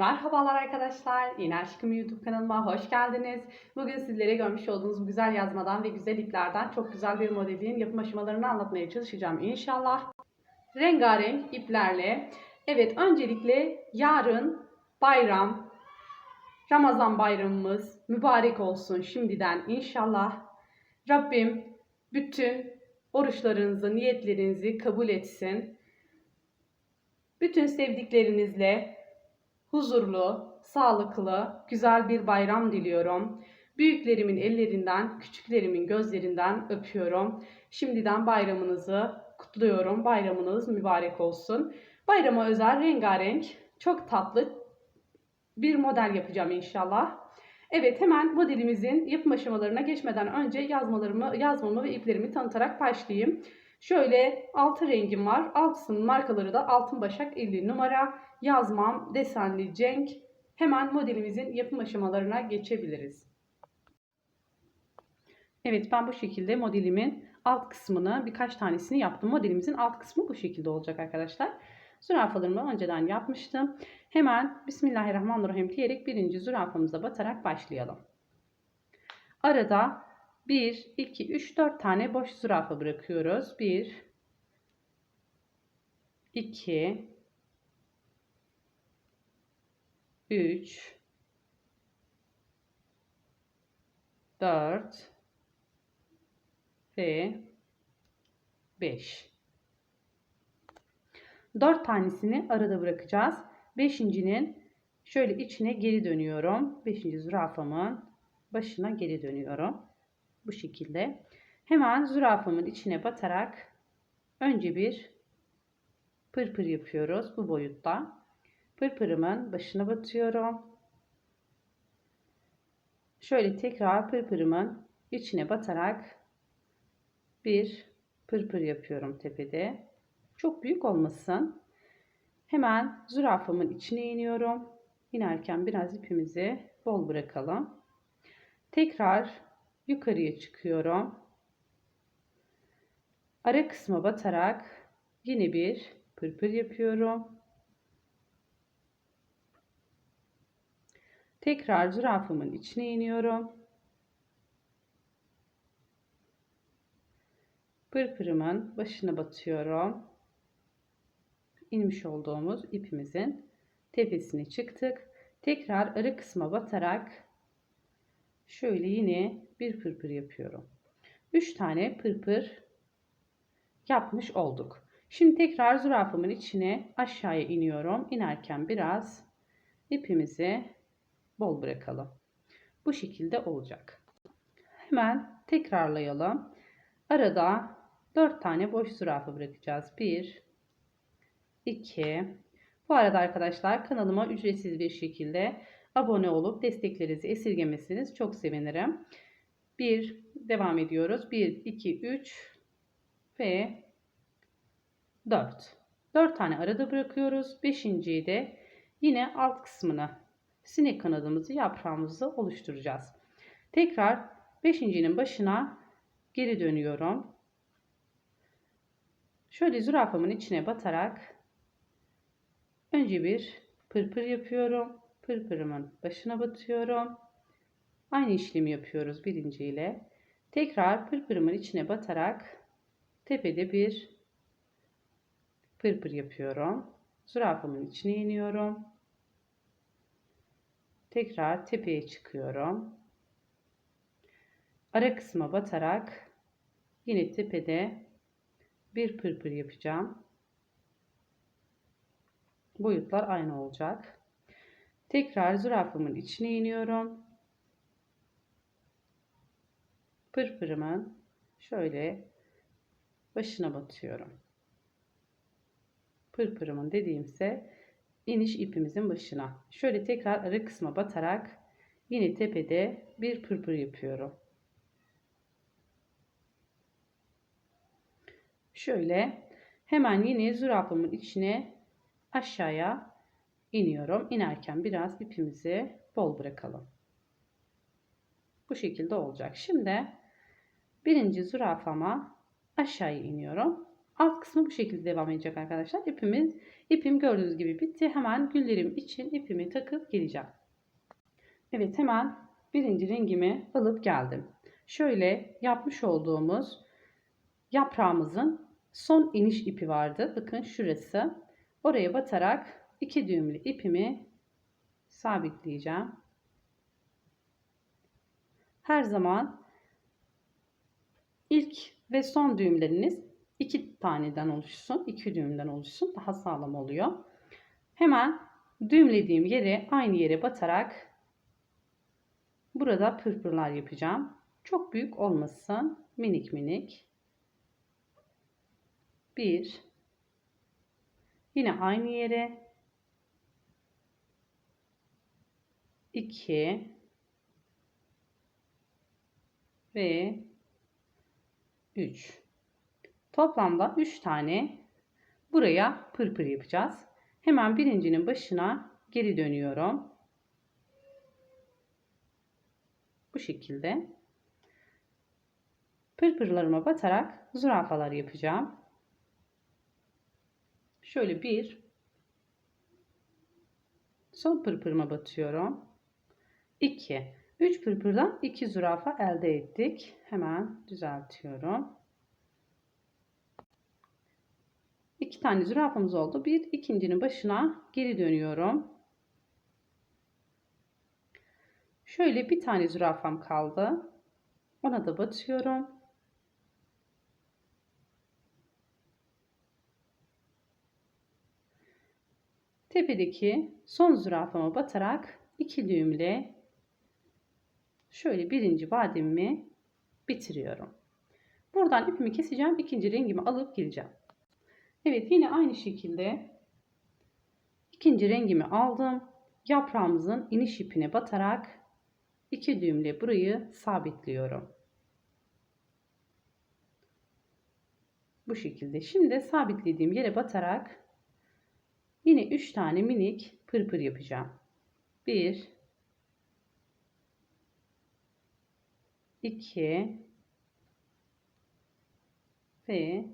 Merhabalar arkadaşlar. Yine Aşkım YouTube kanalıma hoş geldiniz. Bugün sizlere görmüş olduğunuz bu güzel yazmadan ve güzel iplerden çok güzel bir modelin yapım aşamalarını anlatmaya çalışacağım inşallah. Rengarenk iplerle. Evet öncelikle yarın bayram, Ramazan bayramımız mübarek olsun şimdiden inşallah. Rabbim bütün oruçlarınızı, niyetlerinizi kabul etsin. Bütün sevdiklerinizle huzurlu, sağlıklı, güzel bir bayram diliyorum. Büyüklerimin ellerinden, küçüklerimin gözlerinden öpüyorum. Şimdiden bayramınızı kutluyorum. Bayramınız mübarek olsun. Bayrama özel rengarenk, çok tatlı bir model yapacağım inşallah. Evet hemen modelimizin yapım aşamalarına geçmeden önce yazmalarımı, yazmamı ve iplerimi tanıtarak başlayayım. Şöyle altı rengim var. Altısının markaları da Altın Başak 50 numara. Yazmam desenli cenk. Hemen modelimizin yapım aşamalarına geçebiliriz. Evet ben bu şekilde modelimin alt kısmını birkaç tanesini yaptım. Modelimizin alt kısmı bu şekilde olacak arkadaşlar. Zürafalarımı önceden yapmıştım. Hemen Bismillahirrahmanirrahim diyerek birinci zürafamıza batarak başlayalım. Arada 1, 2, 3, 4 tane boş zürafa bırakıyoruz. 1, 2, 3, 4 ve 5. 4 tanesini arada bırakacağız. Beşincinin şöyle içine geri dönüyorum. Beşinci zürafamın başına geri dönüyorum. Bu şekilde. Hemen zürafamın içine batarak önce bir pırpır yapıyoruz bu boyutta. Pırpırımın başına batıyorum. Şöyle tekrar pırpırımın içine batarak bir pırpır yapıyorum tepede. Çok büyük olmasın. Hemen zürafamın içine iniyorum. İnerken biraz ipimizi bol bırakalım. Tekrar yukarıya çıkıyorum. Ara kısma batarak yine bir pırpır yapıyorum. Tekrar zürafamın içine iniyorum. Pırpırımın başına batıyorum. İnmiş olduğumuz ipimizin tepesine çıktık. Tekrar ara kısma batarak şöyle yine bir pırpır yapıyorum. 3 tane pırpır yapmış olduk. Şimdi tekrar zürafamın içine aşağıya iniyorum. İnerken biraz ipimizi bol bırakalım. Bu şekilde olacak. Hemen tekrarlayalım. Arada 4 tane boş zürafa bırakacağız. 1 2 Bu arada arkadaşlar kanalıma ücretsiz bir şekilde abone olup desteklerinizi esirgemesiniz çok sevinirim. 1 devam ediyoruz. 1 2 3 ve 4. 4 tane arada bırakıyoruz. 5.yi de yine alt kısmına sinek kanadımızı yaprağımızı oluşturacağız. Tekrar 5.'nin başına geri dönüyorum. Şöyle zürafamın içine batarak önce bir pırpır yapıyorum. Pırpırımın başına batıyorum. Aynı işlemi yapıyoruz birinci ile. Tekrar pırpırımın içine batarak tepede bir pırpır yapıyorum. Zürafamın içine iniyorum. Tekrar tepeye çıkıyorum. Ara kısma batarak yine tepede bir pırpır yapacağım. Boyutlar aynı olacak. Tekrar zürafamın içine iniyorum. Pırpırımın şöyle başına batıyorum. Pırpırımın dediğimse iniş ipimizin başına. Şöyle tekrar ara kısma batarak yine tepede bir pırpır yapıyorum. Şöyle hemen yine zürafamın içine aşağıya iniyorum. İnerken biraz ipimizi bol bırakalım. Bu şekilde olacak. Şimdi birinci zürafama aşağıya iniyorum. Alt kısmı bu şekilde devam edecek arkadaşlar. İpimiz, ipim gördüğünüz gibi bitti. Hemen güllerim için ipimi takıp geleceğim. Evet hemen birinci rengimi alıp geldim. Şöyle yapmış olduğumuz yaprağımızın son iniş ipi vardı. Bakın şurası. Oraya batarak iki düğümlü ipimi sabitleyeceğim. Her zaman ilk ve son düğümleriniz iki taneden oluşsun, iki düğümden oluşsun. Daha sağlam oluyor. Hemen düğümlediğim yere aynı yere batarak burada pırpırlar yapacağım. Çok büyük olmasın. Minik minik. Bir. Yine aynı yere. iki ve 3. Toplamda 3 tane buraya pırpır yapacağız. Hemen birincinin başına geri dönüyorum. Bu şekilde. Pırpırlarıma batarak zürafalar yapacağım. Şöyle bir son pırpırıma batıyorum. 2 3 pırpırdan 2 zürafa elde ettik. Hemen düzeltiyorum. 2 tane zürafamız oldu. Bir ikincinin başına geri dönüyorum. Şöyle bir tane zürafam kaldı. Ona da batıyorum. Tepedeki son zürafama batarak iki düğümle şöyle birinci bademimi bitiriyorum. Buradan ipimi keseceğim. ikinci rengimi alıp geleceğim. Evet yine aynı şekilde ikinci rengimi aldım. Yaprağımızın iniş ipine batarak iki düğümle burayı sabitliyorum. Bu şekilde. Şimdi sabitlediğim yere batarak yine 3 tane minik pırpır yapacağım. 1 2 ve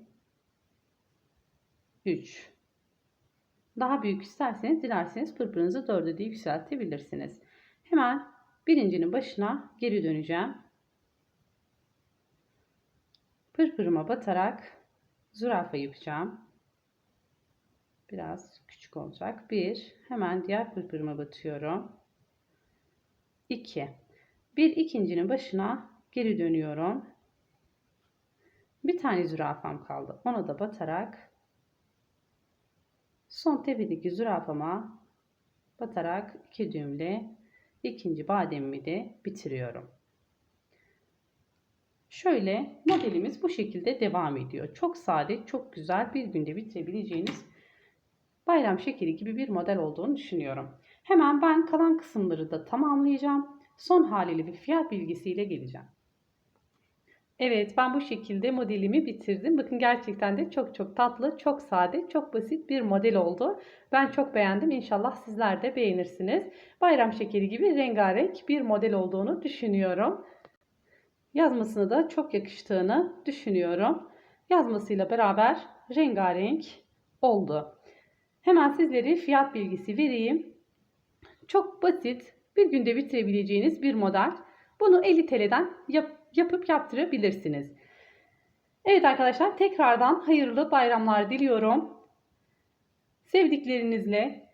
3 daha büyük isterseniz dilerseniz pırpırınızı dörde de yükseltebilirsiniz. Hemen birincinin başına geri döneceğim. Pırpırıma batarak zürafa yapacağım. Biraz küçük olacak. Bir, hemen diğer pırpırıma batıyorum. 2. Bir ikincinin başına geri dönüyorum. Bir tane zürafam kaldı. Ona da batarak son tepedeki zürafama batarak iki düğümle ikinci bademimi de bitiriyorum. Şöyle modelimiz bu şekilde devam ediyor. Çok sade, çok güzel bir günde bitirebileceğiniz bayram şekeri gibi bir model olduğunu düşünüyorum. Hemen ben kalan kısımları da tamamlayacağım. Son haliyle bir fiyat bilgisiyle geleceğim. Evet ben bu şekilde modelimi bitirdim. Bakın gerçekten de çok çok tatlı, çok sade, çok basit bir model oldu. Ben çok beğendim. İnşallah sizler de beğenirsiniz. Bayram şekeri gibi rengarenk bir model olduğunu düşünüyorum. Yazmasını da çok yakıştığını düşünüyorum. Yazmasıyla beraber rengarenk oldu. Hemen sizlere fiyat bilgisi vereyim. Çok basit, bir günde bitirebileceğiniz bir model. Bunu 50 TL'den yap yapıp yaptırabilirsiniz. Evet arkadaşlar tekrardan hayırlı bayramlar diliyorum. Sevdiklerinizle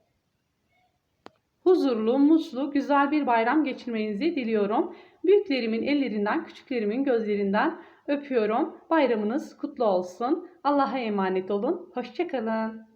huzurlu, mutlu, güzel bir bayram geçirmenizi diliyorum. Büyüklerimin ellerinden, küçüklerimin gözlerinden öpüyorum. Bayramınız kutlu olsun. Allah'a emanet olun. Hoşçakalın.